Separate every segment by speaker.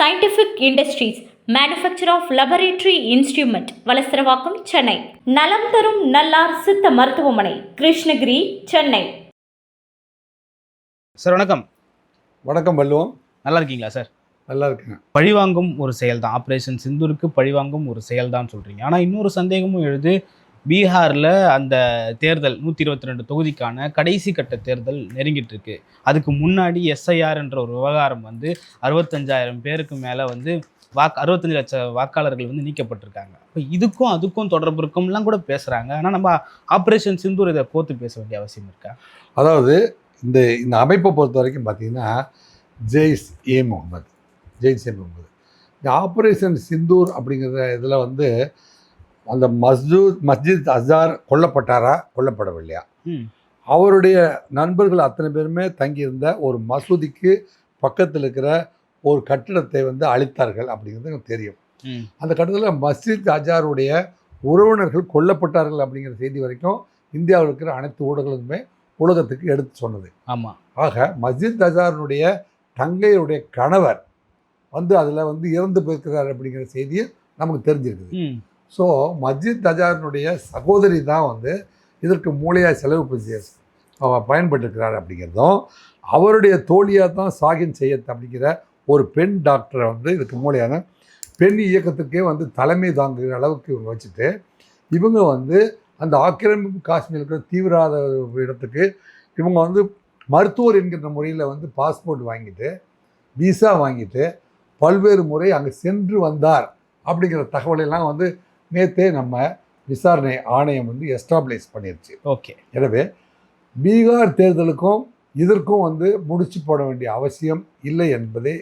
Speaker 1: Scientific industries manufacture of laboratory instrument Valasaravakkam Chennai. நலம் தரும் நல்லார் சித்த மருத்துவமனை கிருஷ்ணகிரி சென்னை.
Speaker 2: சார் வணக்கம்.
Speaker 3: வணக்கம் வள்ளுவம்
Speaker 2: நல்லா இருக்கீங்களா சார்?
Speaker 3: நல்லா இருக்குங்க
Speaker 2: பழிவாங்கும் ஒரு செயல் தான் ஆப்ரேஷன் சிந்தூருக்கு பழிவாங்கும் ஒரு செயல் தான் சொல்கிறீங்க ஆனால் இன்னொரு சந்தேகமும் எழுது பீகாரில் அந்த தேர்தல் நூற்றி இருபத்தி ரெண்டு தொகுதிக்கான கடைசி கட்ட தேர்தல் நெருங்கிட்டு இருக்கு அதுக்கு முன்னாடி எஸ்ஐஆர் என்ற ஒரு விவகாரம் வந்து அறுபத்தஞ்சாயிரம் பேருக்கு மேலே வந்து வாக்கு அறுபத்தஞ்சு லட்சம் வாக்காளர்கள் வந்து நீக்கப்பட்டிருக்காங்க. இப்போ இதுக்கும் அதுக்கும் தொடர்பு இருக்கும்லாம் கூட பேசுகிறாங்க ஆனால் நம்ம ஆப்ரேஷன் சிந்தூர் இதை கோத்து பேச வேண்டிய அவசியம் இருக்கா?
Speaker 3: அதாவது இந்த இந்த அமைப்பை பொறுத்த வரைக்கும் பார்த்தீங்கன்னா ஜெய்ஸ் ஏ முகமது ஜெய்ஸ் ஏ முகமது. இந்த ஆப்ரேஷன் சிந்தூர் அப்படிங்கிற இதில் வந்து அந்த மஸ்ஜூத் மஸ்ஜித் அசார் கொல்லப்பட்டாரா? கொல்லப்படவில்லையா? அவருடைய நண்பர்கள் அத்தனை பேருமே தங்கியிருந்த ஒரு மசூதிக்கு பக்கத்தில் இருக்கிற ஒரு கட்டிடத்தை வந்து அழித்தார்கள் அப்படிங்கிறது எனக்கு தெரியும். அந்த கட்டத்தில் மஸ்ஜித் அஜாருடைய உறவினர்கள் கொல்லப்பட்டார்கள் அப்படிங்கிற செய்தி வரைக்கும் இந்தியாவில் இருக்கிற அனைத்து ஊடகங்களுமே உலகத்துக்கு எடுத்து சொன்னது.
Speaker 2: ஆமாம்
Speaker 3: ஆக மஸ்ஜித் அஜாருடைய தங்கையுடைய கணவர் வந்து அதில் வந்து இறந்து போயிருக்கிறார் அப்படிங்கிற செய்தியை நமக்கு தெரிஞ்சிருக்குது. ஸோ மஸ்ஜித் அஜாருடைய சகோதரி தான் வந்து இதற்கு மூளையாக செலவு பண்ணி அவன் பயன்பட்டுருக்கிறார் அப்படிங்கிறதும் அவருடைய தோழியாக தான் சாகின் செய்யத் அப்படிங்கிற ஒரு பெண் டாக்டரை வந்து இதுக்கு மூலையான பெண் இயக்கத்துக்கே வந்து தலைமை தாங்குகிற அளவுக்கு இவங்க வச்சுட்டு இவங்க வந்து அந்த ஆக்கிரமிப்பு காஷ்மீர் இருக்கிற தீவிரவாத இடத்துக்கு இவங்க வந்து மருத்துவர் என்கின்ற முறையில் வந்து பாஸ்போர்ட் வாங்கிட்டு விசா வாங்கிட்டு பல்வேறு முறை அங்கே சென்று வந்தார் அப்படிங்கிற தகவலெல்லாம் வந்து நேற்றே நம்ம விசாரணை ஆணையம் வந்து எஸ்டாப்ளிஷ் பண்ணிருச்சு.
Speaker 2: ஓகே.
Speaker 3: எனவே பீகார் தேர்தலுக்கும் இதற்கும் வந்து முடிச்சு போட வேண்டிய அவசியம் இல்லை என்பதே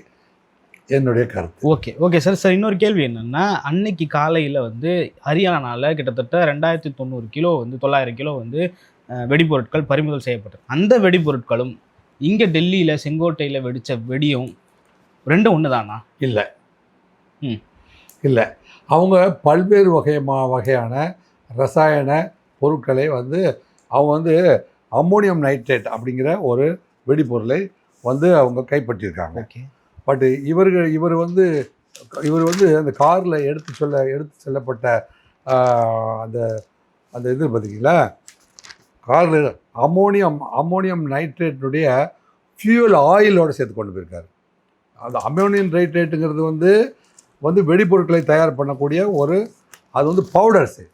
Speaker 3: என்னுடைய கருத்து.
Speaker 2: Okay okay sir. சார் இன்னொரு கேள்வி என்னன்னா அன்னைக்கு காலையில் வந்து ஹரியானாவில் கிட்டத்தட்ட ரெண்டாயிரத்தி தொண்ணூறு கிலோ வந்து தொள்ளாயிரம் கிலோ வந்து வெடிபொருட்கள் பறிமுதல் செய்யப்பட்டது. அந்த வெடிபொருட்களும் இங்கே டெல்லியில் செங்கோட்டையில் வெடித்த வெடியும் ரெண்டும் ஒன்று தானா
Speaker 3: இல்லை.
Speaker 2: ம்.
Speaker 3: இல்லை. அவங்க பல்வேறு வகைமா வகையான ரசாயன பொருட்களை வந்து அவங்க வந்து அம்மோனியம் நைட்ரேட் அப்படிங்கிற ஒரு வெடிபொருளை வந்து அவங்க கைப்பற்றியிருக்காங்க. பட் இவர்கள் இவர் வந்து இவர் வந்து அந்த காரில் எடுத்து சொல்ல எடுத்து செல்லப்பட்ட அந்த அந்த இது பார்த்தீங்களா காரில் அம்மோனியம் அம்மோனியம் நைட்ரேட்டுடைய ஃபியூல் ஆயிலோட சேர்த்து கொண்டு போயிருக்காரு. அந்த அம்மோனியம் நைட்ரேட்டுங்கிறது வந்து வந்து வெடிபொருட்களை தயார் பண்ணக்கூடிய ஒரு அது வந்து பவுடர்ஸு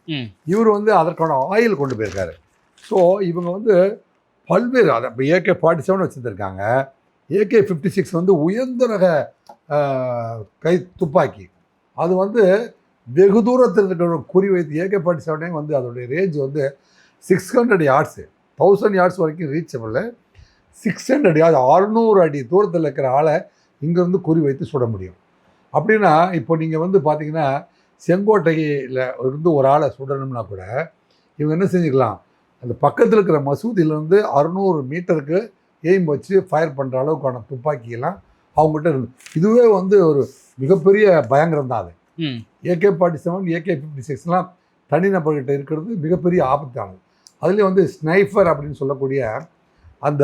Speaker 3: இவர் வந்து அதற்கான ஆயில் கொண்டு போயிருக்காரு. ஸோ இவங்க வந்து பல்வேறு அதை இப்போ ஏகே ஃபார்ட்டி செவன் வச்சுருந்துருக்காங்க. ஏகே ஃபிஃப்டி சிக்ஸ் வந்து உயர்ந்த ரக கை துப்பாக்கி. அது வந்து வெகு தூரத்தில் இருக்கிற குறி வைத்து ஏகே ஃபார்ட்டி செவனே வந்து அதோடைய ரேஞ்ச் வந்து six hundred yards thousand yards வரைக்கும் ரீச்சபிள் சிக்ஸ் ஹண்ட்ரட் யார்ட்ஸ் அறுநூறு அடி தூரத்தில் இருக்கிற ஆளை இங்கேருந்து குறி வைத்து சுட முடியும். அப்படின்னா இப்போ நீங்கள் வந்து பார்த்தீங்கன்னா செங்கோட்டையில் இருந்து ஒரு ஆளை சுடணும்னா கூட இவங்க என்ன செஞ்சுக்கலாம்? அந்த பக்கத்தில் இருக்கிற மசூதியிலேருந்து அறுநூறு மீட்டருக்கு எய்ம் வச்சு ஃபயர் பண்ணுற அளவுக்கான துப்பாக்கியெல்லாம் அவங்ககிட்ட இருந்து இதுவே வந்து ஒரு மிகப்பெரிய பயங்கரம் தான் அது. AK forty seven AK fifty சிக்ஸ்லாம் தனிநபர்கிட்ட இருக்கிறது மிகப்பெரிய ஆபத்தானது. அதுலேயும் வந்து ஸ்னைஃபர் அப்படின்னு சொல்லக்கூடிய அந்த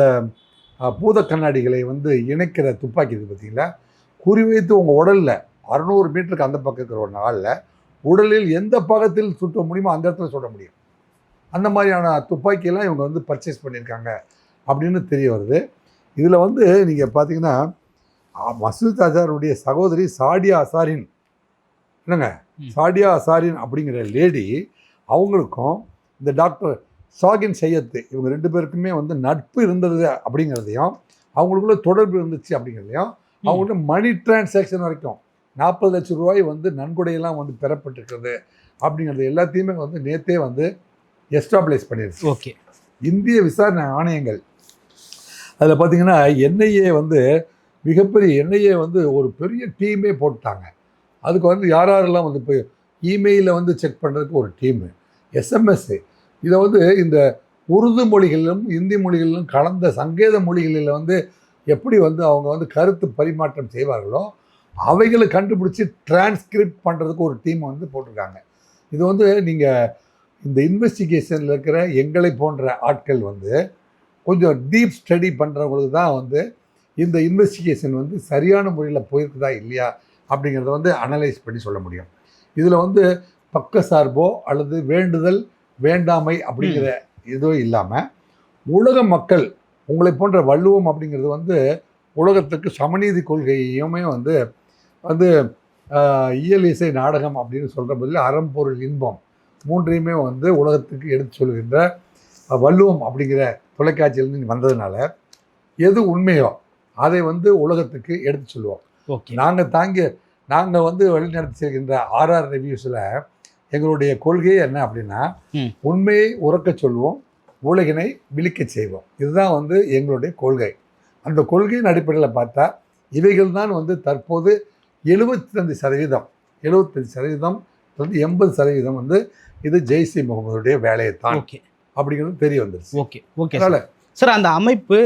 Speaker 3: பூத கண்ணாடிகளை வந்து இணைக்கிற துப்பாக்கி இருக்குது பார்த்தீங்களா குறிவைத்து உங்கள் உடலில் அறநூறு மீட்டருக்கு அந்த பக்கம் இருக்கிற ஒரு நாளில் உடலில் எந்த பாகத்தில் சுட்ட முடியுமோ அந்த இடத்துல சுட முடியும். அந்த மாதிரியான துப்பாக்கியெல்லாம் இவங்க வந்து பர்ச்சேஸ் பண்ணியிருக்காங்க அப்படின்னு தெரிய வருது. இதில் வந்து நீங்கள் பார்த்தீங்கன்னா மசூத் அசாருடைய சகோதரி சாடியா அசாரின் என்னங்க. சாடியா அசாரின் அப்படிங்கிற லேடி அவங்களுக்கும் இந்த டாக்டர் சாகின் சையத்து இவங்க ரெண்டு பேருக்குமே வந்து நட்பு இருந்தது அப்படிங்கிறதையும் அவங்களுக்குள்ள தொடர்பு இருந்துச்சு அப்படிங்கிறதையும் அவங்கள்ட்ட மணி டிரான்சாக்ஷன் வரைக்கும் நாற்பது லட்சம் ரூபாய் வந்து நன்கொடையெல்லாம் வந்து பெறப்பட்டிருக்கிறது அப்படிங்கிறது எல்லாத்தையுமே வந்து நேத்தே வந்து எஸ்டாப்ளிஷ் பண்ணிருச்சு.
Speaker 2: ஓகே.
Speaker 3: இந்திய விசாரணை ஆணையங்கள். அதில் பார்த்தீங்கன்னா என்ஐஏ வந்து மிகப்பெரிய என்ஐஏ வந்து ஒரு பெரிய டீமே போட்டாங்க. அதுக்கு வந்து யார் யாரெல்லாம் வந்து இப்போ இமெயிலில் வந்து செக் பண்ணுறதுக்கு ஒரு டீமு எஸ்எம்எஸ் இதை வந்து இந்த உருது மொழிகளிலும் இந்தி மொழிகளிலும் கலந்த சங்கேத மொழிகளில் வந்து எப்படி வந்து அவங்க வந்து கருத்து பரிமாற்றம் செய்வார்களோ அவைகளை கண்டுபிடிச்சி டிரான்ஸ்கிரிப்ட் பண்ணுறதுக்கு ஒரு டீம் வந்து போட்டிருக்காங்க. இது வந்து நீங்கள் இந்த இன்வெஸ்டிகேஷனில் இருக்கிற எங்களை போன்ற ஆட்கள் வந்து கொஞ்சம் டீப் ஸ்டடி பண்ணுறவங்களுக்கு தான் வந்து இந்த இன்வெஸ்டிகேஷன் வந்து சரியான முறையில் போயிருக்குதா இல்லையா அப்படிங்கிறத வந்து அனலைஸ் பண்ணி சொல்ல முடியும். இதில் வந்து பக்க சார்போ அல்லது வேண்டுதல் வேண்டாமை அப்படிங்கிற இதுவும் இல்லாமல் உலக மக்கள் உங்களை போன்ற வள்ளுவம் அப்படிங்கிறது வந்து உலகத்துக்கு சமநீதி கொள்கையுமே வந்து வந்து இயல் இசை நாடகம் அப்படின்னு சொல்கிற பதில் அறம்பொருள் இன்பம் மூன்றையுமே வந்து உலகத்துக்கு எடுத்து சொல்கின்ற வள்ளுவம் அப்படிங்கிற தொலைக்காட்சியிலேருந்து வந்ததுனால எது உண்மையோ அதை வந்து உலகத்துக்கு எடுத்து சொல்லுவோம்
Speaker 2: ஓகே
Speaker 3: நாங்கள் தாங்கி நாங்கள் வந்து வழிநடத்தி செல்கின்ற ஆர்ஆர் ரிவ்யூஸில் எங்களுடைய கொள்கை என்ன அப்படின்னா. உண்மையை உறக்கச் சொல்வோம் உலகினை விழிக்கச் செய்வோம். இதுதான் வந்து எங்களுடைய கொள்கை. அந்த கொள்கையின் அடிப்படையில் பார்த்தா இவைகள் தான் வந்து தற்போது எழுபத்தஞ்சு சதவீதம் எழுபத்தஞ்சு சதவீதம் வந்து எண்பது சதவீதம் வந்து இது ஜெய்சி முகமதுடைய வேலையை தான்
Speaker 2: ஓகே.
Speaker 3: அப்படிங்கிறது தெரிய வந்துருச்சு.
Speaker 2: Okay okay sir. அந்த அமைப்பு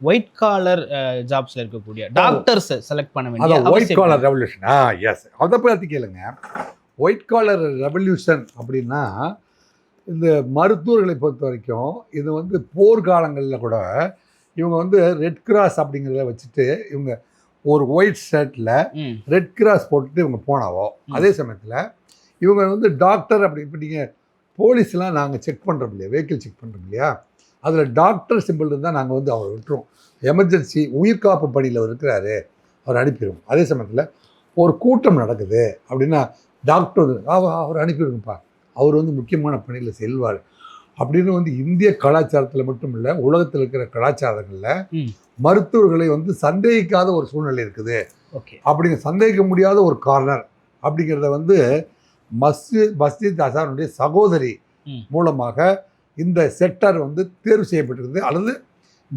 Speaker 2: ஒயிட் காலர் ஜாப்ஸ்ல இருக்கக்கூடிய டாக்டர்ஸ் செலக்ட் பண்ண வேண்டிய
Speaker 3: ஒயிட் காலர் ரெவல்யூஷன் ஆ எஸ் அதை பற்றி கேளுங்க. ஒயிட் காலர் ரெவல்யூஷன் அப்படின்னா இந்த மருத்துவர்களை பொறுத்த வரைக்கும் இது வந்து போர்க்காலங்களில் கூட இவங்க வந்து ரெட் கிராஸ் அப்படிங்கிறத வச்சுட்டு இவங்க ஒரு ஒயிட் ஷர்ட்டில் ரெட் கிராஸ் போட்டுட்டு இவங்க போனாவோ. அதே சமயத்தில் இவங்க வந்து டாக்டர் அப்படி இப்போ நீங்கள் போலீஸ்லாம் நாங்கள் செக் பண்ணுறோம் இல்லையா? வெஹிக்கிள் செக் பண்ணுறோம் இல்லையா? அதில் டாக்டர் சிம்பிள் இருந்தால் நாங்கள் வந்து அவரை விட்டுருவோம். எமர்ஜென்சி உயிர்காப்பு பணியில் இருக்கிறாரு அவர் அனுப்பிடுவோம். அதே சமயத்தில் ஒரு கூட்டம் நடக்குது அப்படின்னா டாக்டர் வந்து "ஆ, அவர் அனுப்பிடுங்கப்பா. அவர் வந்து முக்கியமான பணியில் செல்வார். அப்படின்னு வந்து இந்திய கலாச்சாரத்தில் மட்டும் இல்லை உலகத்தில் இருக்கிற கலாச்சாரங்களில். மருத்துவர்களை வந்து சந்தேகிக்காத ஒரு சூழ்நிலை இருக்குது.
Speaker 2: ஓகே.
Speaker 3: அப்படிங்க சந்தேகிக்க முடியாத ஒரு கார்னர் அப்படிங்கிறத வந்து மஸ்ஜித் மஸ்ஜித் அசானுடைய சகோதரி. மூலமாக இந்த செக்டர் வந்து தேர்வு செய்யப்பட்டிருக்குது. அல்லது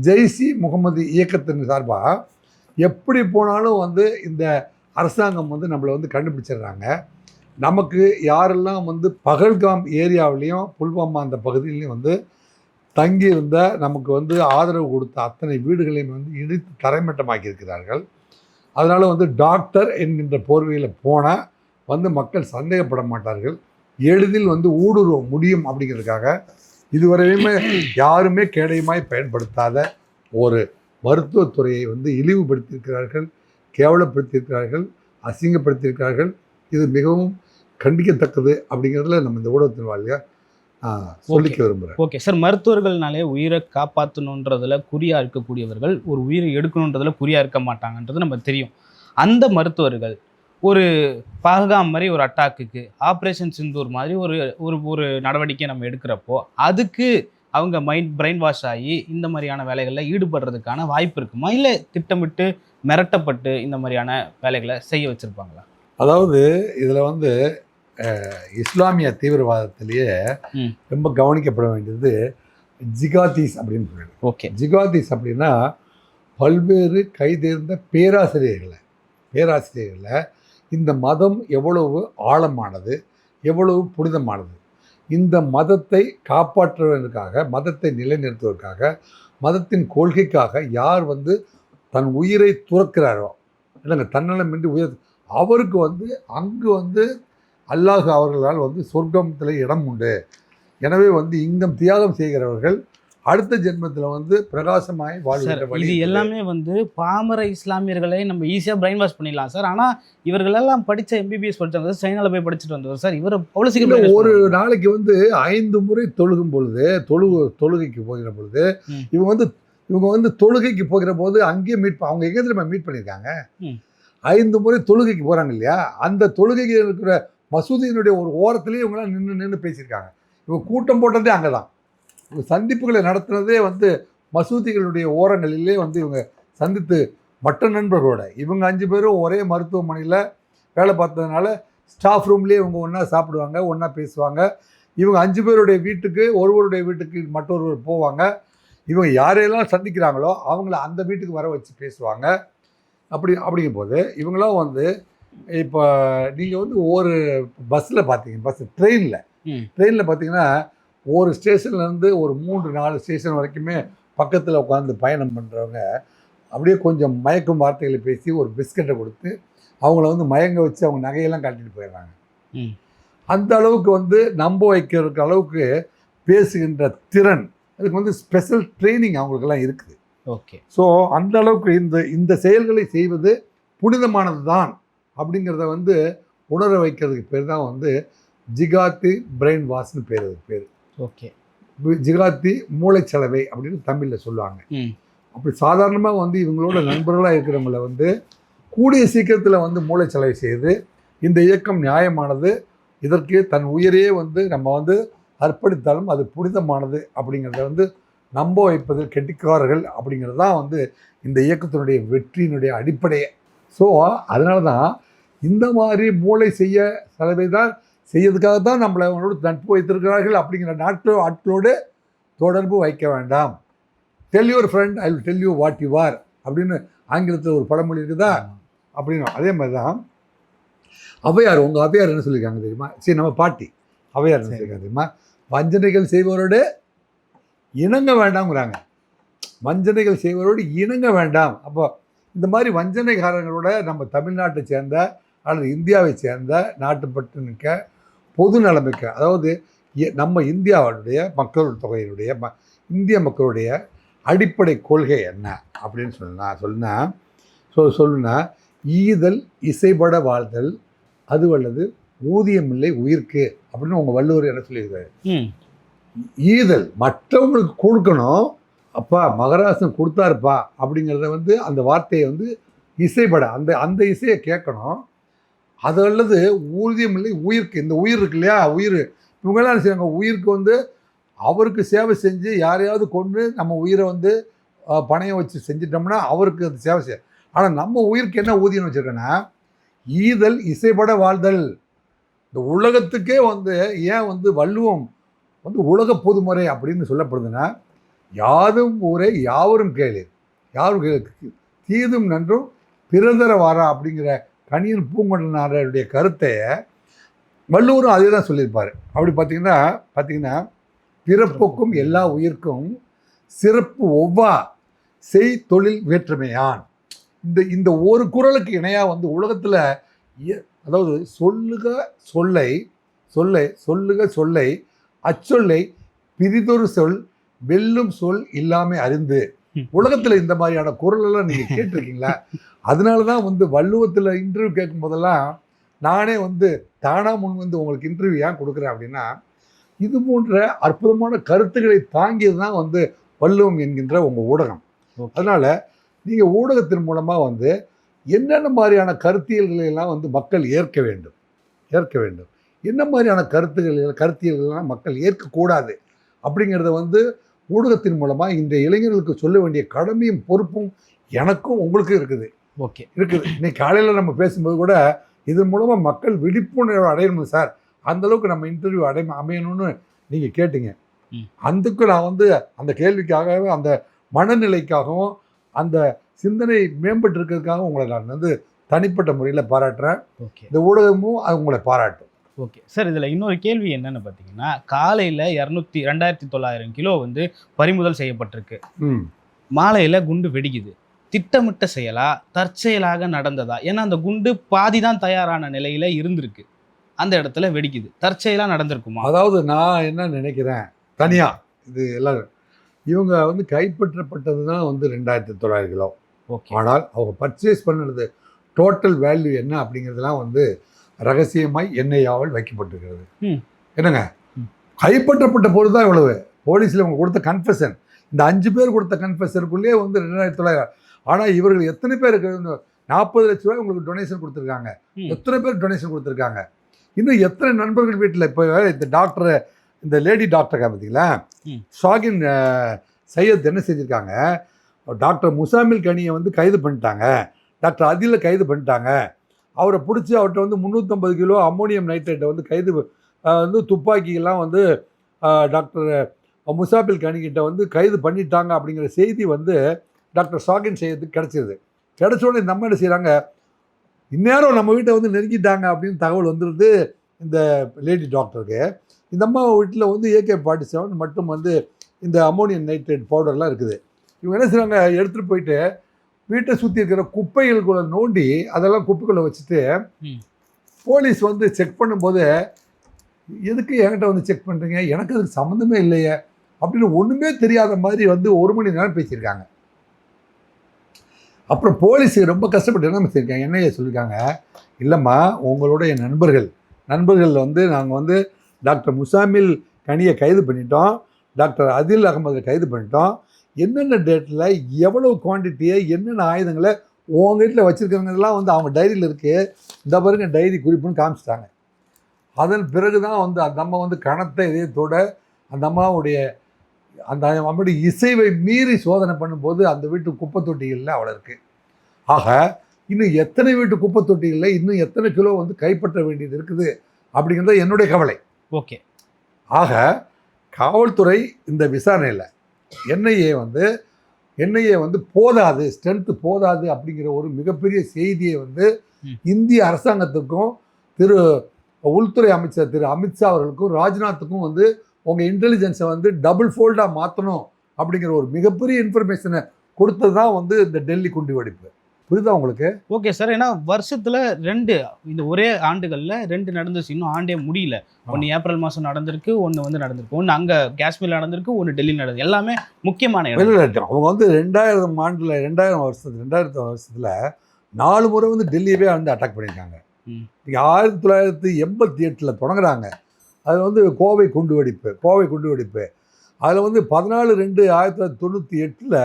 Speaker 3: ஜெய்சி முகமது இயக்கத்தின் சார்பாக எப்படி போனாலும் வந்து இந்த அரசாங்கம் வந்து நம்மளை வந்து கண்டுபிடிச்சிடுறாங்க. நமக்கு யாரெல்லாம் வந்து பகல்காம் ஏரியாவிலையும் புல்வாமா அந்த பகுதியிலையும் வந்து தங்கி இருந்த நமக்கு வந்து ஆதரவு கொடுத்த அத்தனை வீடுகளையும் வந்து இடித்து தரைமட்டமாக்கி இருக்கிறார்கள் அதனால் வந்து டாக்டர் என்கின்ற போர்வையில் போனால் வந்து மக்கள் சந்தேகப்பட மாட்டார்கள். எளிதில் வந்து ஊடுருவ முடியும் அப்படிங்கிறதுக்காக இதுவரையுமே யாருமே கேடயமாய் பயன்படுத்தாத ஒரு மருத்துவத்துறையை வந்து இழிவுபடுத்தியிருக்கிறார்கள் கேவலப்படுத்தியிருக்கிறார்கள் அசிங்கப்படுத்தியிருக்கிறார்கள். இது மிகவும் கண்டிக்கத்தக்கது அப்படிங்கிறதுல நம்ம இந்த ஊடகத்தின் வாழ்க்கைய சொல்லிக்க விரும்புகிறேன்
Speaker 2: ஓகே. சார் மருத்துவர்கள்னாலே உயிரை காப்பாற்றணுன்றதுல குறியா இருக்கக்கூடியவர்கள் ஒரு உயிரை எடுக்கணுன்றதுல குறியா இருக்க மாட்டாங்கன்றது நம்ம தெரியும். அந்த மருத்துவர்கள் ஒரு பஹல்காம் மாதிரி ஒரு அட்டாக்குக்கு ஆப்ரேஷன் சிந்தூர் மாதிரி ஒரு ஒரு ஒரு நடவடிக்கை நம்ம எடுக்கிறப்போ அதுக்கு அவங்க மைண்ட் பிரெயின் வாஷ் ஆகி இந்த மாதிரியான வேலைகளில் ஈடுபடுறதுக்கான வாய்ப்பு இருக்குமா? இல்லை திட்டமிட்டு மிரட்டப்பட்டு இந்த மாதிரியான வேலைகளை செய்ய வச்சிருப்பாங்களா?
Speaker 3: அதாவது இதில் வந்து இஸ்லாமிய தீவிரவாதத்திலேயே. ரொம்ப கவனிக்கப்பட வேண்டியது ஜிகாதீஸ் அப்படின்னு சொல்லுவாங்க
Speaker 2: ஓகே
Speaker 3: ஜிகாதீஸ் அப்படின்னா பல்வேறு கைதேர்ந்த பேராசிரியர்களை பேராசிரியர்களை இந்த மதம் எவ்வளவு ஆழமானது எவ்வளவு புனிதமானது இந்த மதத்தை காப்பாற்றுவதற்காக மதத்தை நிலைநிறுத்துவதற்காக மதத்தின் கொள்கைக்காக யார் வந்து தன் உயிரை துறக்கிறாரோ இல்லைங்க தன்னலமின்றி உயர் அவருக்கு வந்து அங்கு வந்து அல்லாஹ் அவர்களால் வந்து சொர்க்கத்தில் இடம் உண்டு எனவே வந்து இங்கம் தியாகம் செய்கிறவர்கள் அடுத்த ஜென்மத்தில் வந்து பிரகாசமாய்
Speaker 2: சார்
Speaker 3: வாழ்கின்ற வழி
Speaker 2: இது. எல்லாமே வந்து பாமர இஸ்லாமியர்களை நம்ம ஈஸியாக பிரைன் வாஷ் பண்ணிடலாம் சார் ஆனால் இவர்களெல்லாம் படித்த எம்பிபிஎஸ் படித்தவங்க சைனால போய் படிச்சுட்டு வந்தவர் சார் இவர் அவ்வளோ சீக்கிரம்
Speaker 3: ஒரு? நாளைக்கு வந்து ஐந்து முறை தொழுகும் பொழுது தொழுகு தொழுகைக்கு போகிற பொழுது. இவங்க வந்து இவங்க வந்து தொழுகைக்கு போகிற போது அங்கேயே மீட் அவங்க எங்கே தெரியுமா மீட் பண்ணியிருக்காங்க. ஐந்து முறை தொழுகைக்கு போகிறாங்க இல்லையா அந்த தொழுகைக்கு இருக்கிற மசூதியினுடைய ஒரு ஓரத்துலேயே இவங்களாம் நின்று நின்று பேசியிருக்காங்க. இவங்க கூட்டம் போட்டதே அங்கே தான் இவங்க சந்திப்புகளை நடத்துனதே வந்து மசூதிகளுடைய ஓரங்களிலே வந்து இவங்க சந்தித்து மற்ற நண்பர்களோட. இவங்க அஞ்சு பேரும் ஒரே மருத்துவமனையில் வேலை பார்த்ததுனால ஸ்டாஃப் ரூம்லேயே இவங்க ஒன்றா சாப்பிடுவாங்க ஒன்றா பேசுவாங்க. இவங்க அஞ்சு பேருடைய வீட்டுக்கு ஒருவருடைய வீட்டுக்கு மற்றொருவர் போவாங்க. இவங்க யாரையெல்லாம் சந்திக்கிறாங்களோ அவங்கள அந்த வீட்டுக்கு வர வச்சு பேசுவாங்க. அப்படி அப்படிங்கும்போது இவங்களாம் வந்து இப்போ நீங்கள் வந்து ஒரு பஸ்ஸில் பார்த்தீங்க பஸ் ட்ரெயினில். ட்ரெயினில் பார்த்தீங்கன்னா ஒரு ஸ்டேஷன்லேருந்து ஒரு மூன்று நாலு ஸ்டேஷன் வரைக்குமே பக்கத்தில் உட்காந்து பயணம் பண்ணுறவங்க அப்படியே கொஞ்சம் மயக்கும் வார்த்தைகளை பேசி ஒரு பிஸ்கட்டை கொடுத்து அவங்கள வந்து மயங்க வச்சு அவங்க நகையெல்லாம் கட்டிட்டு போயிடுறாங்க.
Speaker 2: ம்.
Speaker 3: அந்த அளவுக்கு வந்து நம்ப வைக்கிறதுக்கு அளவுக்கு பேசுகின்ற திறன் அதுக்கு வந்து ஸ்பெஷல் ட்ரைனிங் அவங்களுக்கெல்லாம் இருக்குது.
Speaker 2: ஓகே.
Speaker 3: ஸோ அந்த அளவுக்கு இந்த இந்த செயல்களை செய்வது புனிதமானது தான் அப்படிங்கிறத வந்து உணர வைக்கிறதுக்கு பேர் தான் வந்து ஜிகாத்தி பிரெயின் வாஷ்னு பேர் அதுக்கு பேர்.
Speaker 2: ஓகே.
Speaker 3: ஜிகாத்தி மூளைச்சலவை அப்படின்னு தமிழில் சொல்லுவாங்க. அப்படி சாதாரணமாக வந்து இவங்களோட நண்பர்களாக இருக்கிறவங்கள வந்து கூடிய சீக்கிரத்தில் வந்து மூளைச்சலவை செய்து இந்த இயக்கம் நியாயமானது இதற்கு தன் உயிரையே வந்து நம்ம வந்து அர்ப்பணித்தாலும் அது புனிதமானது அப்படிங்கிறத வந்து நம்ப வைப்பது கெட்டிக்காரர்கள் அப்படிங்கிறது தான் வந்து இந்த இயக்கத்தினுடைய வெற்றியினுடைய அடிப்படையே. ஸோ அதனால தான் இந்த மாதிரி மூளை செய்ய செலவை தான் செய்யறதுக்காக தான் நம்மளை அவங்களோட நட்பு வைத்திருக்கிறார்கள் அப்படிங்கிற நாட்டு ஆட்களோடு தொடர்பு வைக்க வேண்டாம். Tell your friend I will tell you what you are அப்படின்னு ஆங்கிலத்தில் ஒரு பழமொழி இருக்குதா? அப்படின்னு. அதே மாதிரி தான் ஔவையார் உங்கள் ஔவையார் என்ன சொல்லியிருக்காங்க தெரியுமா? சரி நம்ம பாட்டி ஔவையார் என்ன. சொல்லியிருக்காங்க தெரியுமா? வஞ்சனைகள் செய்பவரோடு இணங்க வேண்டாம்ங்கிறாங்க. வஞ்சனைகள் செய்பவரோடு இணங்க வேண்டாம். அப்போ இந்த மாதிரி வஞ்சனைக்காரங்களோட நம்ம தமிழ்நாட்டை சேர்ந்த அல்லது இந்தியாவை சேர்ந்த நாட்டுப்பட்டு நிற்க பொது நிலைமைக்க அதாவது நம்ம இந்தியாவுடைய மக்கள் தொகையினுடைய ம இந்திய மக்களுடைய அடிப்படை கொள்கை என்ன அப்படின்னு சொன்னா சொன்னா ஸோ சொல்லுனா ஈதல் இசைபட வாழ்தல் அது வல்லது ஊதியமில்லை உயிர்க்கு அப்படின்னு உங்கள் வள்ளுவர் என்ன சொல்லியிருக்காரு? ஈதல் மற்றவங்களுக்கு கொடுக்கணும் அப்பா மகராசன் கொடுத்தாருப்பா அப்படிங்கிறத வந்து அந்த வார்த்தையை வந்து இசைப்பட அந்த அந்த இசையை கேட்கணும். அது அல்லது ஊதியம் இல்லை உயிருக்கு. இந்த உயிர் இருக்கு இல்லையா? உயிர். இவங்கெல்லாம் என்ன செய்வாங்க? உயிருக்கு வந்து அவருக்கு சேவை செஞ்சு யாரையாவது கொண்டு நம்ம உயிரை வந்து பணையம் வச்சு செஞ்சிட்டோம்னா அவருக்கு அது சேவை செய்ய. ஆனால் நம்ம உயிருக்கு என்ன ஊதியம் வச்சுருக்கோன்னா ஈதல் இசைப்பட வாழ்தல். இந்த உலகத்துக்கே வந்து ஏன் வந்து வள்ளுவம் வந்து உலக பொதுமுறை அப்படின்னு சொல்லப்படுதுன்னா யாதும் ஊரே யாவரும் கேளு. யாரும் கேளு. தீதும் நன்றும் பிறந்தர வாரா அப்படிங்கிற கணியன் பூங்கொண்டனாருடைய கருத்தை வள்ளுவரும் அதே தான் சொல்லியிருப்பார். அப்படி பார்த்தீங்கன்னா பார்த்தீங்கன்னா பிறப்புக்கும் எல்லா உயிர்க்கும் சிறப்பு ஒவ்வா செய் தொழில் வேற்றுமையான். இந்த இந்த ஒரு குரலுக்கு இணையாக வந்து உலகத்தில் அதாவது சொல்லுக சொல்லை சொல்லை சொல்லுக சொல்லை அச்சொல்லை பிரிதொரு சொல் வெல்லும் சொல் இல்லாமல் அறிந்து உலகத்தில் இந்த மாதிரியான குரல் எல்லாம் நீங்கள் கேட்டிருக்கீங்களா? அதனால தான் வந்து வள்ளுவத்தில் இன்டர்வியூ கேட்கும் போதெல்லாம் நானே வந்து தானா முன் வந்து உங்களுக்கு இன்டர்வியூ ஏன் கொடுக்குறேன் அப்படின்னா இது போன்ற அற்புதமான கருத்துக்களை தாங்கியது தான் வந்து வள்ளுவம் என்கின்ற உங்கள் ஊடகம். அதனால நீங்கள் ஊடகத்தின் மூலமாக வந்து என்னென்ன மாதிரியான கருத்தியல்களை எல்லாம் வந்து மக்கள் ஏற்க வேண்டும்? ஏற்க வேண்டும். என்ன மாதிரியான கருத்துக்கள் கருத்தியல்கள்லாம் மக்கள் ஏற்கக்கூடாது? அப்படிங்கிறத வந்து ஊடகத்தின் மூலமாக இந்த இளைஞர்களுக்கு சொல்ல வேண்டிய கடமையும் பொறுப்பும் எனக்கும் உங்களுக்கும் இருக்குது.
Speaker 2: ஓகே.
Speaker 3: இருக்குது. இன்னைக்கு காலையில் நம்ம பேசும்போது கூட இதன் மூலமாக மக்கள் விழிப்புணர்வு அடையணும் சார். அந்த அளவுக்கு நம்ம இன்டர்வியூ அடை அமையணும்னு நீங்கள் கேட்டீங்க. அதுக்கு நான் வந்து அந்த கேள்விக்காகவே அந்த மனநிலைக்காகவும் அந்த சிந்தனை மேம்பட்டு இருக்கிறதுக்காக உங்களை நான் வந்து தனிப்பட்ட முறையில் பாராட்டுறேன்.
Speaker 2: ஓகே.
Speaker 3: இந்த ஊடகமும் அது உங்களை பாராட்டும்.
Speaker 2: ஓகே. சார் இதில் இன்னொரு கேள்வி என்னன்னு பார்த்தீங்கன்னா காலையில் இரநூத்தி ரெண்டாயிரத்தி தொள்ளாயிரம் கிலோ வந்து பறிமுதல் செய்யப்பட்டிருக்கு.
Speaker 3: ம்.
Speaker 2: மாலையில் குண்டு வெடிக்குது. திட்டமிட்ட செயலா தற்செயலாக நடந்ததா? ஏன்னா அந்த குண்டு பாதி தான் தயாரான நிலையில இருந்திருக்கு. அந்த இடத்துல வெடிக்குது. தற்செயலா நடந்திருக்குமா?
Speaker 3: அதாவது நான் என்ன நினைக்கிறேன்? தனியா. இது எல்லாரும். இவங்க வந்து கைப்பற்றப்பட்டது தான் வந்து ரெண்டாயிரத்தி தொள்ளாயிரம் கிலோ.
Speaker 2: ஓகே.
Speaker 3: ஆனால் அவங்க பர்ச்சேஸ் பண்ணுறது டோட்டல் வேல்யூ என்ன அப்படிங்கிறதுலாம் வந்து ரகசியமாய் எண்ணெயாவில் வைக்கப்பட்டிருக்கிறது. என்னங்க. கைப்பற்றப்பட்ட பொருள் தான் இவ்வளவு. போலீஸில் அவங்க கொடுத்த கன்ஃபெஷன் இந்த அஞ்சு பேர் கொடுத்த கன்ஃபெஷனுக்குள்ளேயே வந்து ரெண்டாயிரத்தி தொள்ளாயிரம். ஆனால் இவர்கள் எத்தனை பேருக்கு நாற்பது லட்ச ரூபாய் உங்களுக்கு டொனேஷன் கொடுத்துருக்காங்க. எத்தனை பேர் டொனேஷன் கொடுத்துருக்காங்க? இன்னும் எத்தனை நண்பர்கள் வீட்டில் இப்போ இந்த டாக்டர் இந்த லேடி டாக்டர் பார்த்தீங்களா. ஷாகின் சையத் என்ன செஞ்சுருக்காங்க? டாக்டர் முசாமில் கனியை வந்து கைது பண்ணிட்டாங்க. டாக்டர் அதில கைது பண்ணிட்டாங்க. அவரை பிடிச்சி அவர்கிட்ட வந்து முந்நூற்றம்பது கிலோ அம்மோனியம் நைட்ரேட்டை வந்து கைது வந்து துப்பாக்கியெல்லாம் வந்து டாக்டர் முசாபில் கனிக்கிட்ட வந்து கைது பண்ணிட்டாங்க அப்படிங்கிற செய்தி வந்து டாக்டர் ஷாகின் செய்யறதுக்கு கிடச்சிது. கிடச்ச உடனே நம்ம என்ன செய்கிறாங்க இந்நேரம் நம்ம வீட்டை வந்து நெருங்கிட்டாங்க அப்படின்னு தகவல் வந்துடுது இந்த லேடி டாக்டருக்கு. இந்த அம்மா வீட்டில் வந்து ஏகே ஃபார்ட்டி செவன் மட்டும் வந்து இந்த அம்மோனியம் நைட்ரேட் பவுடர்லாம் இருக்குது. இவங்க என்ன செய்கிறாங்க எடுத்துகிட்டு போயிட்டு வீட்டை சுற்றி இருக்கிற குப்பைகளுக்குள்ள நோண்டி அதெல்லாம் குப்பைக்குள்ளே வச்சுட்டு. போலீஸ் வந்து செக் பண்ணும்போது எதுக்கு என்கிட்ட வந்து செக் பண்ணுறீங்க எனக்கு அதுக்கு சம்மந்தமே இல்லையே. அப்படின்னு ஒன்றுமே தெரியாத மாதிரி வந்து ஒரு மணி நேரம் பேசியிருக்காங்க. அப்புறம் போலீஸ் ரொம்ப கஷ்டப்பட்டு என்ன செஞ்சிருக்காங்க? என்னைய சொல்லியிருக்காங்க இல்லைம்மா உங்களுடைய நண்பர்கள் நண்பர்கள் வந்து நாங்கள் வந்து டாக்டர் முசாமில் கனியை கைது பண்ணிட்டோம் டாக்டர் அதில் அகமதை கைது பண்ணிட்டோம் என்னென்ன டேட்டில் எவ்வளவு குவான்டிட்டியை என்னென்ன ஆயுதங்களை உங்கள் வீட்டில் வச்சுருக்கிறவங்கலாம் வந்து அவங்க டைரியில் இருக்குது இந்த பாருங்க டைரி குறிப்புன்னு காமிச்சிட்டாங்க. அதன் பிறகு தான் வந்து அந்த அம்மா வந்து கணத்தை இதயத்தோட அந்த அம்மாவுடைய அந்த அம்மாவுடைய இசைவை மீறி சோதனை பண்ணும்போது அந்த வீட்டு குப்பை தொட்டிகளில் அவளை இருக்குது ஆக இன்னும் எத்தனை வீட்டு குப்பை தொட்டிகளில் இன்னும் எத்தனை கிலோ வந்து கைப்பற்ற வேண்டியது இருக்குது அப்படிங்கிறது என்னுடைய கவலை.
Speaker 2: ஓகே.
Speaker 3: ஆக காவல்துறை இந்த விசாரணையில் என்ஐஏ வந்து என்ஐஏ வந்து போதாது ஸ்ட்ரென்த்து போதாது அப்படிங்கிற ஒரு மிகப்பெரிய செய்தியை வந்து. இந்திய அரசாங்கத்துக்கும் திரு உள்துறை அமைச்சர் திரு அமித்ஷா அவர்களுக்கும் ராஜ்நாத்துக்கும் வந்து உங்கள் இன்டெலிஜென்ஸை வந்து டபுள் ஃபோல்டாக மாற்றணும் அப்படிங்கிற ஒரு மிகப்பெரிய இன்ஃபர்மேஷனை கொடுத்தது தான் வந்து இந்த டெல்லி குண்டு வெடிப்பு புரியுதா உங்களுக்கு?
Speaker 2: ஓகே சார் ஏன்னா வருஷத்துல ரெண்டு இந்த ஒரே ஆண்டுகள்ல ரெண்டு நடந்துச்சு. இன்னும் ஆண்டே முடியல. ஒன்று ஏப்ரல் மாசம் நடந்திருக்கு ஒன்று வந்து நடந்திருக்கு. ஒன்று அங்க காஷ்மீர்ல நடந்திருக்கு ஒன்று டெல்லியில் நடந்தது எல்லாமே முக்கியமான இடம்.
Speaker 3: அவங்க வந்து ரெண்டாயிரம் ஆண்டில் ரெண்டாயிரம் வருஷத்துல ரெண்டாயிரத்து வருஷத்தில் நாலு முறை வந்து டெல்லியவே வந்து அட்டாக் பண்ணியிருக்காங்க. இங்கே ஆயிரத்தி தொள்ளாயிரத்தி எண்பத்தி எட்டில் தொடங்குறாங்க. அது வந்து கோவை குண்டு வெடிப்பு கோவை குண்டு வெடிப்பு அதில் வந்து பதினாலு ரெண்டு ஆயிரத்தி தொள்ளாயிரத்தி தொண்ணூற்றி எட்டில்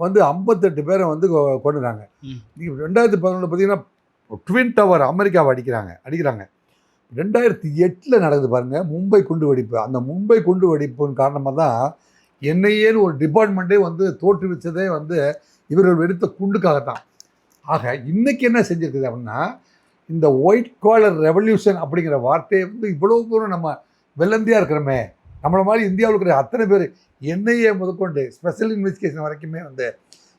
Speaker 3: வந்து ஐம்பத்தெட்டு பேரை வந்து கொ- கொன்னுறாங்க.
Speaker 2: ம்.
Speaker 3: நீங்கள் ரெண்டாயிரத்தி பதினொன்று பார்த்தீங்கன்னா ட்வின் டவர் அமெரிக்காவை அடிக்கிறாங்க அடிக்கிறாங்க. ரெண்டாயிரத்தி எட்டில் நடக்குது பாருங்கள் மும்பை குண்டு வெடிப்பு. அந்த மும்பை குண்டு வெடிப்பின் காரணமாக தான் என்ஐஏன்னு ஒரு டிபார்ட்மெண்ட்டே வந்து தோற்றுவிச்சதே வந்து இவர்கள் வெடித்த குண்டுக்காகத்தான். ஆக இன்னைக்கு என்ன செஞ்சிருக்குது அப்படின்னா இந்த ஒயிட் காலர் ரெவல்யூஷன் அப்படிங்கிற வார்த்தையை வந்து இவ்வளோ தூரம் நம்ம வெள்ளந்தியாக இருக்கிறோமே நம்மள மாதிரி இந்தியாவில் இருக்கிற அத்தனை பேர் என்ஐஏ முதற்கொண்டு ஸ்பெஷல் இன்வெஸ்டிகேஷன் வரைக்குமே வந்து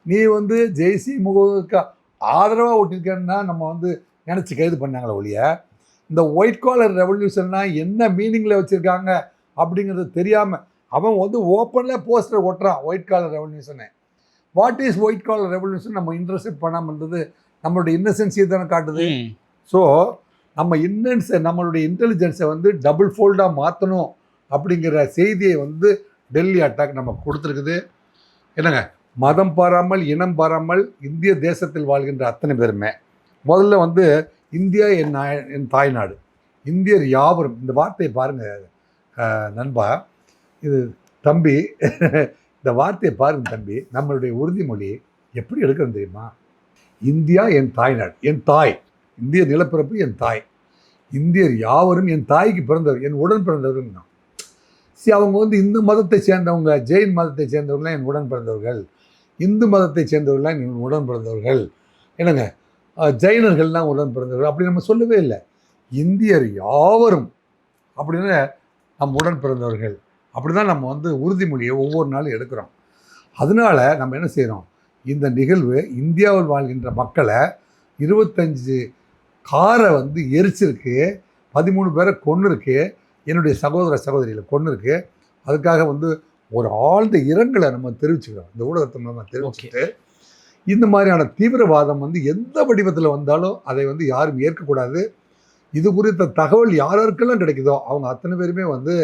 Speaker 3: நீ வந்து ஜெய்சி முகவுக்கு ஆதரவாக ஓட்டிருக்கேன்னா நம்ம வந்து நினச்சி கைது பண்ணாங்களே ஒழிய இந்த ஒயிட் காலர் ரெவல்யூஷன்னா என்ன மீனிங்கில் வச்சுருக்காங்க? அப்படிங்கிறது தெரியாமல் அவன் வந்து ஓப்பனில் போஸ்டர் ஒட்டுறான் white collar ரெவல்யூஷனு what is white collar revolution நம்ம இன்ட்ரெஸ்ட் பண்ணாமல் இருந்தது நம்மளுடைய இன்னசென்சியை தானே காட்டுது. ஸோ நம்ம இன்னன்ஸை நம்மளுடைய இன்டெலிஜென்ஸை வந்து டபுள் ஃபோல்டாக மாற்றணும் அப்படிங்கிற செய்தியை வந்து டெல்லி அட்டாக் நமக்கு கொடுத்துருக்குது. என்னங்க? மதம் பாராமல் இனம் பாராமல் இந்திய தேசத்தில் வாழ்கின்ற அத்தனை பேருமே. முதல்ல வந்து இந்தியா என் நாய் என் தாய்நாடு இந்தியர் யாவரும் இந்த வார்த்தையை பாருங்கள் நண்பா. இது தம்பி இந்த வார்த்தையை பாருங்க தம்பி. நம்மளுடைய உறுதிமொழி எப்படி எடுக்கணும் தெரியுமா? இந்தியா என் தாய்நாடு என் தாய். இந்திய நிலப்பரப்பு என் தாய். இந்தியர் யாவரும் என் தாய்க்கு பிறந்தவர் என் உடன் பிறந்தவர்கள் நான் அவங்க வந்து இந்து மதத்தை சேர்ந்தவங்க ஜெயின் மதத்தை சேர்ந்தவர்களாம் என் உடன் பிறந்தவர்கள். இந்து மதத்தை சேர்ந்தவர்கள்லாம் என் உடன் பிறந்தவர்கள். என்னங்க? ஜெயினர்கள்லாம் உடன் பிறந்தவர்கள். அப்படி நம்ம சொல்லவே இல்லை. இந்தியர் யாவரும் அப்படின்னு நம் உடன் பிறந்தவர்கள். அப்படி தான் நம்ம வந்து உறுதிமொழியை ஒவ்வொரு நாளும் எடுக்கிறோம். அதனால நம்ம என்ன செய்கிறோம் இந்த நிகழ்வு இந்தியாவில் வாழ்கின்ற மக்களை இருபத்தஞ்சு காரை வந்து எரிச்சிருக்கு பதிமூணு பேரை கொன்று இருக்குது என்னுடைய சகோதர சகோதரிகளை கொன்று இருக்கு. அதுக்காக வந்து ஒரு ஆழ்ந்த இரங்கலை நம்ம தெரிவிச்சுக்கிறோம். இந்த ஊடகத்தை நம்ம தெரிவிச்சுட்டு இந்த மாதிரியான தீவிரவாதம் வந்து எந்த வடிவத்தில் வந்தாலும் அதை வந்து யாரும் ஏற்கக்கூடாது. இது குறித்த தகவல் யாராருக்கெல்லாம் கிடைக்குதோ அவங்க அத்தனை பேருமே வந்து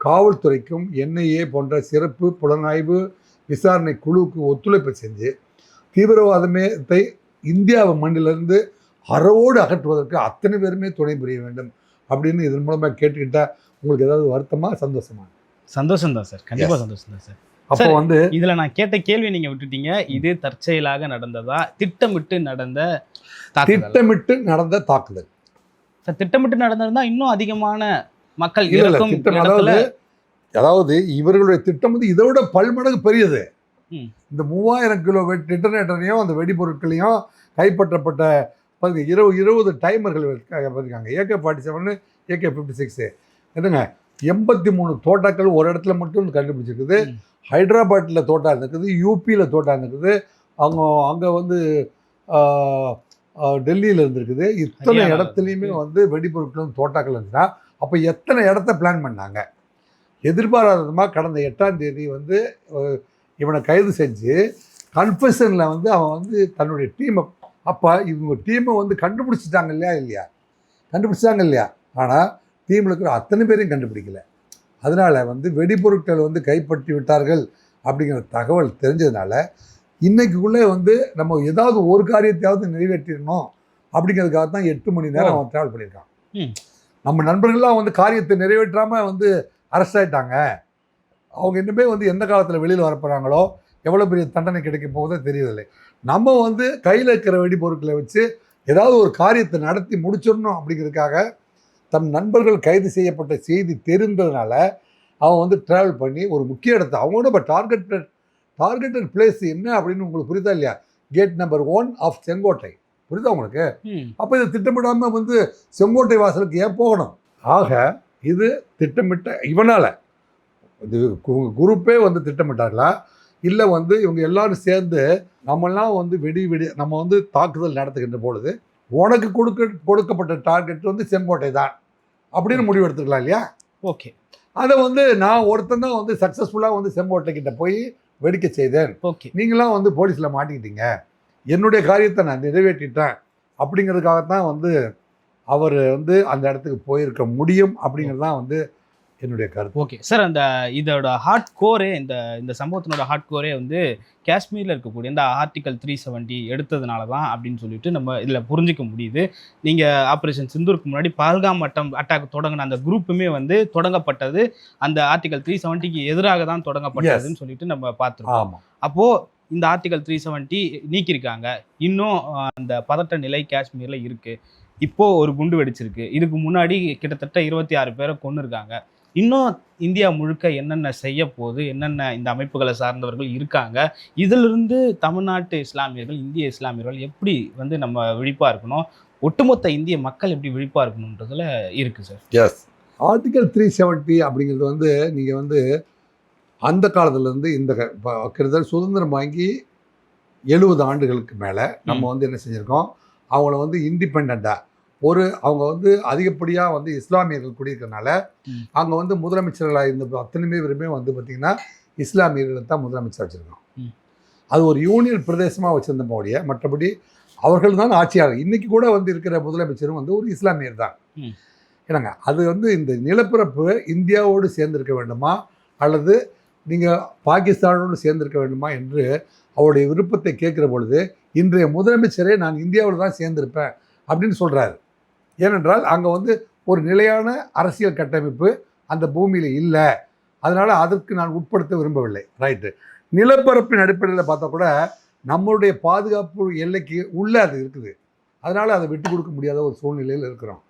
Speaker 3: காவல்துறைக்கும் என்ஐஏ போன்ற சிறப்பு புலனாய்வு விசாரணை குழுவுக்கு ஒத்துழைப்பு செஞ்சு தீவிரவாதமேத்தை இந்தியா மண்ணிலிருந்து அறவோடு அகற்றுவதற்கு அத்தனை பேருமே துணை புரிய வேண்டும். அப்படின்னு இதன் மூலமாக கேட்டுக்கிட்டா உங்களுக்கு ஏதாவது வருத்தமா சந்தோஷமா?
Speaker 2: சந்தோஷம் தான் சார். கண்டிப்பா
Speaker 3: Yes.
Speaker 2: சந்தோஷம் தான் சார்.
Speaker 3: அப்போ. வந்து
Speaker 2: இதுல நான் கேட்ட கேள்வி நீங்க விட்டுட்டீங்க. இது தற்செயலாக நடந்ததா? திட்டமிட்டு நடந்த
Speaker 3: திட்டமிட்டு நடந்த தாக்குதல்.
Speaker 2: சார், திட்டமிட்டு நடந்திருந்தா இன்னும் அதிகமான மக்கள் இடத்துல
Speaker 3: அதாவது அதாவது இவர்களுடைய திட்டம் வந்து இதை விட பல்மடங்கு பெரியது. இந்த மூவாயிரம் கிலோ வெட் அந்த வெடிபொருட்களையும் கைப்பற்றப்பட்ட பாருங்க இருபது இருபது டைமர்கள் இருக்காங்க AK forty seven AK fifty six என்னங்க எண்பத்தி மூணு தோட்டாக்கள் ஒரு இடத்துல மட்டும் கண்டுபிடிச்சிருக்குது. ஹைதராபாத்தில் தோட்டா இருக்குது யூபியில் தோட்டா இருக்குது. அவங்க அங்கே வந்து டெல்லியில் இருந்திருக்குது. இத்தனை இடத்துலையுமே. வந்து வெடிபொருட்களும் தோட்டாக்கள் இருந்துச்சுன்னா அப்போ எத்தனை இடத்த பிளான் பண்ணாங்க? எதிர்பாராதமாக கடந்த எட்டாம் தேதி வந்து இவனை கைது செஞ்சு கன்ஃபெஷனில் வந்து அவன் வந்து தன்னுடைய டீமை அப்போ இவங்க டீமை வந்து கண்டுபிடிச்சிட்டாங்க இல்லையா இல்லையா? கண்டுபிடிச்சிட்டாங்க இல்லையா? ஆனால் டீமில் இருக்கிற அத்தனை பேரையும் கண்டுபிடிக்கல. அதனால் வந்து வெடிபொருட்கள் வந்து கைப்பற்றி விட்டார்கள் அப்படிங்கிற தகவல் தெரிஞ்சதுனால இன்னைக்குள்ளே வந்து நம்ம ஏதாவது ஒரு காரியத்தையாவது நிறைவேற்றிடணும் அப்படிங்கிறதுக்காக தான் எட்டு மணி நேரம். அவன் ட்ராவல் பண்ணியிருக்கான். நம்ம நண்பர்கள்லாம் வந்து காரியத்தை நிறைவேற்றாம வந்து அரெஸ்ட் ஆயிட்டாங்க அவங்க இன்னுமே வந்து எந்த காலத்தில் வெளியில் வரப்போகிறாங்களோ எவ்வளோ பெரிய தண்டனை கிடைக்க போகுதோ தெரியவில்லை. நம்ம வந்து கையில் இருக்கிற வெடிபொருட்களை வச்சு ஏதாவது ஒரு காரியத்தை நடத்தி முடிச்சிடணும் அப்படிங்கிறதுக்காக தன் நண்பர்கள் கைது செய்யப்பட்ட செய்தி தெரிந்ததுனால அவன் வந்து ட்ராவல் பண்ணி ஒரு முக்கிய இடத்த அவங்களோட இப்போ டார்கெட்டட் டார்கெட்டட் பிளேஸ் என்ன அப்படின்னு உங்களுக்கு புரியுதா இல்லையா? கேட் நம்பர் ஒன் ஆஃப் செங்கோட்டை. புரியுதா உங்களுக்கு. அப்போ இதை திட்டமிடாமல் வந்து செங்கோட்டை வாசலுக்கு ஏன் போகணும்? ஆக இது திட்டமிட்ட இவனால் இது குரூப்பே வந்து திட்டமிட்டார்களா? இல்லை வந்து இவங்க எல்லாரும் சேர்ந்து நம்மெல்லாம் வந்து வெடி வெடி நம்ம வந்து தாக்குதல் நடத்துகின்ற பொழுது உனக்கு கொடுக்க கொடுக்கப்பட்ட டார்கெட் வந்து செங்கோட்டை தான் அப்படின்னு முடிவு எடுத்துக்கலாம் இல்லையா?
Speaker 2: ஓகே.
Speaker 3: அதை வந்து நான் ஒருத்தன் தான் வந்து சக்ஸஸ்ஃபுல்லாக வந்து செங்கோட்டை கிட்ட போய் வெடிக்க செய்தேன்.
Speaker 2: ஓகே.
Speaker 3: நீங்களாம் வந்து போலீஸில் மாட்டிக்கிட்டீங்க. என்னுடைய காரியத்தை நான் நிறைவேற்றிட்டேன் அப்படிங்கிறதுக்காகத்தான் வந்து அவர் வந்து அந்த இடத்துக்கு போயிருக்க முடியும் அப்படிங்கிறது தான் வந்து என்னுடைய கருத்து.
Speaker 2: ஓகே சார் அந்த இதோட ஹார்ட் கோரே இந்த இந்த சம்பவத்தினோட ஹார்ட் கோரே வந்து காஷ்மீரில் இருக்கக்கூடிய இந்த ஆர்டிகல் த்ரீ செவன்ட்டி எடுத்ததுனால தான் அப்படின்னு சொல்லிட்டு நம்ம இதில் புரிஞ்சிக்க முடியுது. நீங்கள் ஆப்ரேஷன் சிந்தூருக்கு முன்னாடி பால்காம் மட்டம் அட்டாக் தொடங்கின அந்த குரூப்புமே வந்து தொடங்கப்பட்டது. அந்த ஆர்டிகல் த்ரீ செவன்ட்டிக்கு எதிராக தான் தொடங்கப்பட்டதுன்னு சொல்லிட்டு நம்ம பார்த்துருக்கோம். அப்போது இந்த ஆர்டிகல் த்ரீ செவன்ட்டி நீக்கியிருக்காங்க. இன்னும் அந்த பதட்ட நிலை காஷ்மீரில் இருக்குது இப்போ ஒரு குண்டு வெடிச்சிருக்கு. இதுக்கு முன்னாடி கிட்டத்தட்ட இருபத்தி ஆறு பேரை கொண்டு இருக்காங்க இன்னும் இந்தியா முழுக்க என்னென்ன செய்ய போகுது என்னென்ன இந்த அமைப்புகளை சார்ந்தவர்கள் இருக்காங்க இதிலிருந்து தமிழ்நாட்டு இஸ்லாமியர்கள் இந்திய இஸ்லாமியர்கள் எப்படி வந்து நம்ம விழிப்பாக இருக்கணும் ஒட்டுமொத்த இந்திய மக்கள் எப்படி விழிப்பாக இருக்கணுன்றதுல இருக்குது sir.
Speaker 3: Yes article three seventy அப்படிங்கிறது வந்து நீங்கள் வந்து அந்த காலத்துலேருந்து இந்த கிட்டத்தட்ட சுதந்திரம் வாங்கி எழுபது ஆண்டுகளுக்கு மேலே நம்ம வந்து என்ன செஞ்சுருக்கோம் அவங்கள வந்து இண்டிபெண்ட்டாக ஒரு அவங்க வந்து அதிகப்படியாக வந்து இஸ்லாமியர்கள் குடியிருக்கனால
Speaker 2: ம்.
Speaker 3: அங்கே வந்து முதலமைச்சர்களாக இருந்த அத்தனை பேருமே வந்து பார்த்திங்கன்னா இஸ்லாமியர்களை தான் முதலமைச்சர் வச்சுருக்கோம். அது ஒரு யூனியன் பிரதேசமாக வச்சுருந்த மோடிய மற்றபடி அவர்கள் தான் ஆட்சியாளர் இன்னைக்கு கூட வந்து இருக்கிற முதலமைச்சரும் வந்து ஒரு இஸ்லாமியர் தான். என்னங்க அது வந்து இந்த நிலப்பரப்பு இந்தியாவோடு சேர்ந்திருக்க வேண்டுமா அல்லது நீங்கள் பாகிஸ்தானோடு சேர்ந்திருக்க வேண்டுமா என்று அவருடைய விருப்பத்தை கேட்குற பொழுது இன்றைய முதலமைச்சரே நான் இந்தியாவில் தான் சேர்ந்திருப்பேன் அப்படின்னு சொல்கிறாரு ஏனென்றால் அங்கே வந்து ஒரு நிலையான அரசியல் கட்டமைப்பு அந்த பூமியில் இல்லை. அதனால் அதற்கு நான் உட்படுத்த விரும்பவில்லை. ரைட்டு நிலப்பரப்பின் அடிப்படையில் பார்த்தா கூட நம்மளுடைய பாதுகாப்பு எல்லைக்கு உள்ளே அது இருக்குது. அதனால் அதை விட்டு கொடுக்க முடியாத ஒரு சூழ்நிலையில் இருக்கிறோம்.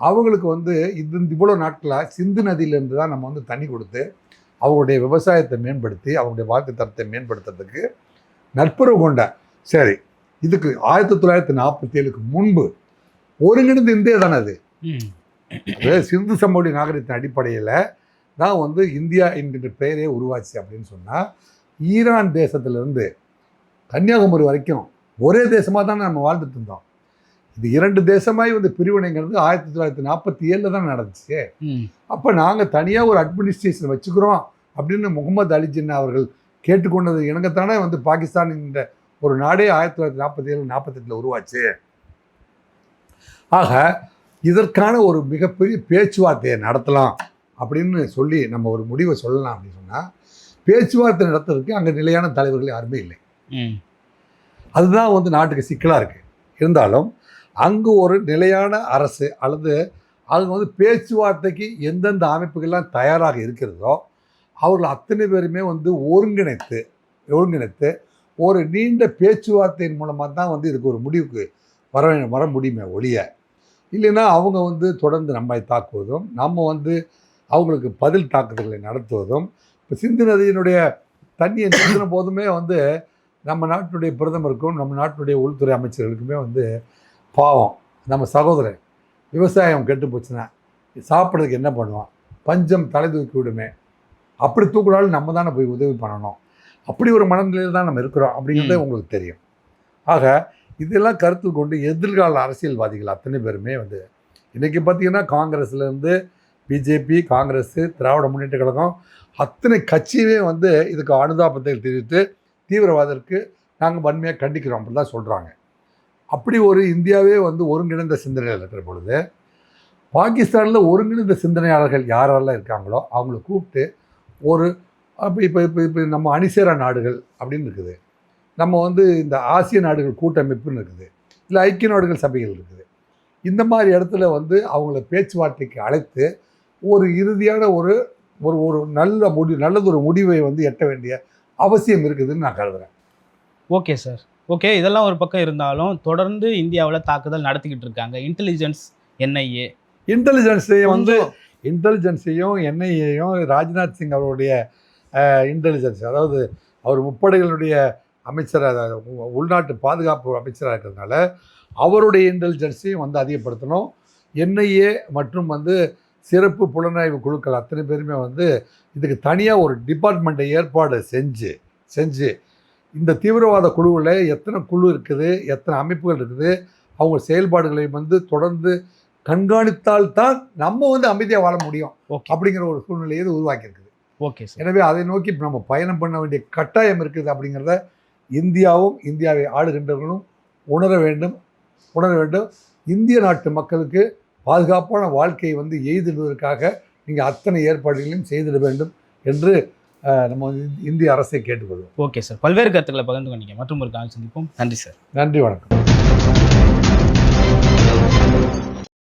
Speaker 3: அவங்களுக்கு வந்து இது இவ்வளோ நாட்களாக சிந்து நதியிலேருந்து தான் நம்ம வந்து தண்ணி கொடுத்து அவங்களுடைய விவசாயத்தை மேம்படுத்தி அவங்களுடைய வாழ்க்கை தரத்தை மேம்படுத்துறதுக்கு நட்புறவு கொண்ட சரி இதுக்கு ஆயிரத்தி தொள்ளாயிரத்தி நாற்பத்தி ஏழுக்கு முன்பு ஒருங்கிணைந்த இந்தியா தானே அது? சிந்து சமவெளி நாகரிகத்தின் அடிப்படையில் தான் வந்து இந்தியா என்கின்ற பெயரே உருவாச்சு அப்படின்னு சொன்னால் ஈரான் தேசத்திலிருந்து கன்னியாகுமரி வரைக்கும் ஒரே தேசமாக தான் நம்ம வாழ்ந்துட்டு இருந்தோம். இது இரண்டு தேசமாய் வந்து பிரிவினைங்கிறது ஆயிரத்தி தொள்ளாயிரத்தி நாற்பத்தி ஏழில் தான் நடந்துச்சு. அப்போ நாங்கள் தனியாக ஒரு அட்மினிஸ்ட்ரேஷன் வச்சுக்கிறோம் அப்படின்னு முகமது அலி ஜின்னா அவர்கள் கேட்டுக்கொண்டது இணங்கத்தானே வந்து பாகிஸ்தான் என்ற ஒரு நாடே ஆயிரத்தி தொள்ளாயிரத்தி நாற்பத்தி ஏழு நாற்பத்தெட்டில் உருவாச்சு. ஆக இதற்கான ஒரு மிகப்பெரிய பேச்சுவார்த்தையை நடத்தலாம் அப்படின்னு சொல்லி நம்ம ஒரு முடிவை சொல்லலாம் அப்படின்னு சொன்னால் பேச்சுவார்த்தை நடத்துறதுக்கு அங்கே நிலையான தலைவர்கள் யாருமே இல்லை. அதுதான் வந்து நாட்டுக்கு சிக்கலாக இருக்குது இருந்தாலும் அங்கு ஒரு நிலையான அரசு அல்லது அவங்க வந்து பேச்சுவார்த்தைக்கு எந்தெந்த அமைப்புகள்லாம் தயாராக இருக்கிறதோ அவர்கள் அத்தனை பேருமே வந்து ஒருங்கிணைத்து ஒருங்கிணைத்து ஒரு நீண்ட பேச்சுவார்த்தையின் மூலமாக தான் வந்து இதுக்கு ஒரு முடிவுக்கு வர வர முடியுமே ஒழிய இல்லைன்னா அவங்க வந்து தொடர்ந்து நம்மை தாக்குவதும் நம்ம வந்து அவங்களுக்கு பதில் தாக்குதல்களை நடத்துவதும் இப்போ சிந்து நதியினுடைய தண்ணியை நிறுத்தின போதுமே வந்து நம்ம நாட்டினுடைய பிரதமருக்கும் நம்ம நாட்டினுடைய உள்துறை அமைச்சர்களுக்குமே வந்து பாவம். நம்ம சகோதரன் விவசாயம் கெட்டு போச்சுன்னா சாப்பிட்றதுக்கு என்ன பண்ணுவான்? பஞ்சம் தலை தூக்கி விடுமே. அப்படி தூக்குனாலும் நம்ம தானே போய் உதவி பண்ணணும். அப்படி ஒரு மனநிலையில் தான் நம்ம இருக்கிறோம் அப்படிங்கிறதே. உங்களுக்கு தெரியும். ஆக இதெல்லாம் கருத்தில் கொண்டு எதிர்கால அரசியல்வாதிகள் அத்தனை பேருமே வந்து இன்றைக்கி பார்த்தீங்கன்னா காங்கிரஸ்லேருந்து பிஜேபி காங்கிரஸ் திராவிட முன்னேற்ற கழகம் அத்தனை கட்சியுமே வந்து இதுக்கு அனுதாபத்தை தெரிவித்து தீவிரவாதத்திற்கு நாங்கள் வன்மையாக கண்டிக்கிறோம் அப்படி தான் சொல்கிறாங்க அப்படி ஒரு இந்தியாவே வந்து ஒருங்கிணைந்த சிந்தனையில் இருக்கிற பொழுது பாகிஸ்தானில் ஒருங்கிணைந்த சிந்தனையாளர்கள் யாரெல்லாம் இருக்காங்களோ அவங்கள கூப்பிட்டு ஒரு அப்போ இப்போ இப்போ இப்போ நம்ம அணிசேரா நாடுகள் அப்படின்னு இருக்குது. நம்ம வந்து இந்த ஆசிய நாடுகள் கூட்டமைப்புன்னு இருக்குது. இல்லை ஐக்கிய நாடுகள் சபைகள் இருக்குது. இந்த மாதிரி இடத்துல வந்து அவங்கள பேச்சுவார்த்தைக்கு அழைத்து ஒரு இறுதியான ஒரு ஒரு ஒரு நல்ல முடி நல்லதொரு முடிவை வந்து எட்ட வேண்டிய அவசியம் இருக்குதுன்னு நான் கருதுறேன்.
Speaker 2: Okay sir. ஓகே. இதெல்லாம் ஒரு பக்கம் இருந்தாலும் தொடர்ந்து இந்தியாவில் தாக்குதல் நடத்திக்கிட்டு இருக்காங்க. இன்டெலிஜென்ஸ் என்ஐஏ
Speaker 3: இன்டெலிஜென்ஸையும் வந்து இன்டெலிஜென்ஸையும் என்ஐஏயும் ராஜ்நாத் சிங் அவருடைய இன்டெலிஜென்ஸ் அதாவது அவர் முப்படைகளுடைய அமைச்சர் அதாவது உ- உள்நாட்டு பாதுகாப்பு அமைச்சராக இருக்கிறதுனால அவருடைய இன்டெலிஜென்ஸையும் வந்து அதிகப்படுத்தணும். என்ஐஏ மற்றும் வந்து சிறப்பு புலனாய்வு குழுக்கள் அத்தனை பேருமே வந்து இதுக்கு தனியாக ஒரு டிபார்ட்மெண்ட்டை ஏற்பாடு செஞ்சு செஞ்சு இந்த தீவிரவாத குழுவில் எத்தனை குழு இருக்குது எத்தனை அமைப்புகள் இருக்குது அவங்க செயல்பாடுகளை வந்து தொடர்ந்து கண்காணித்தால் தான் நம்ம வந்து அமைதியாக வாழ முடியும்
Speaker 2: ஓகே.
Speaker 3: அப்படிங்கிற ஒரு சூழ்நிலையை இது உருவாக்கியிருக்குது.
Speaker 2: ஓகே
Speaker 3: எனவே அதை நோக்கி நம்ம பயணம் பண்ண வேண்டிய கட்டாயம் இருக்குது அப்படிங்கிறத இந்தியாவும் இந்தியாவை ஆளுகின்றவர்களும் உணர வேண்டும் உணர வேண்டும். இந்திய நாட்டு மக்களுக்கு பாதுகாப்பான வாழ்க்கையை வந்து எய்திடுவதற்காக நீங்கள் அத்தனை ஏற்பாடுகளையும் செய்திட வேண்டும் என்று நம்ம இந்திய அரசை கேட்டுக்கொள்வோம்.
Speaker 2: Okay sir. பல்வேறு கருத்துக்களை பகிர்ந்து கொண்டீங்க. மற்றும் ஒரு கால் சந்திப்போம். நன்றி சார்.
Speaker 3: நன்றி வணக்கம்.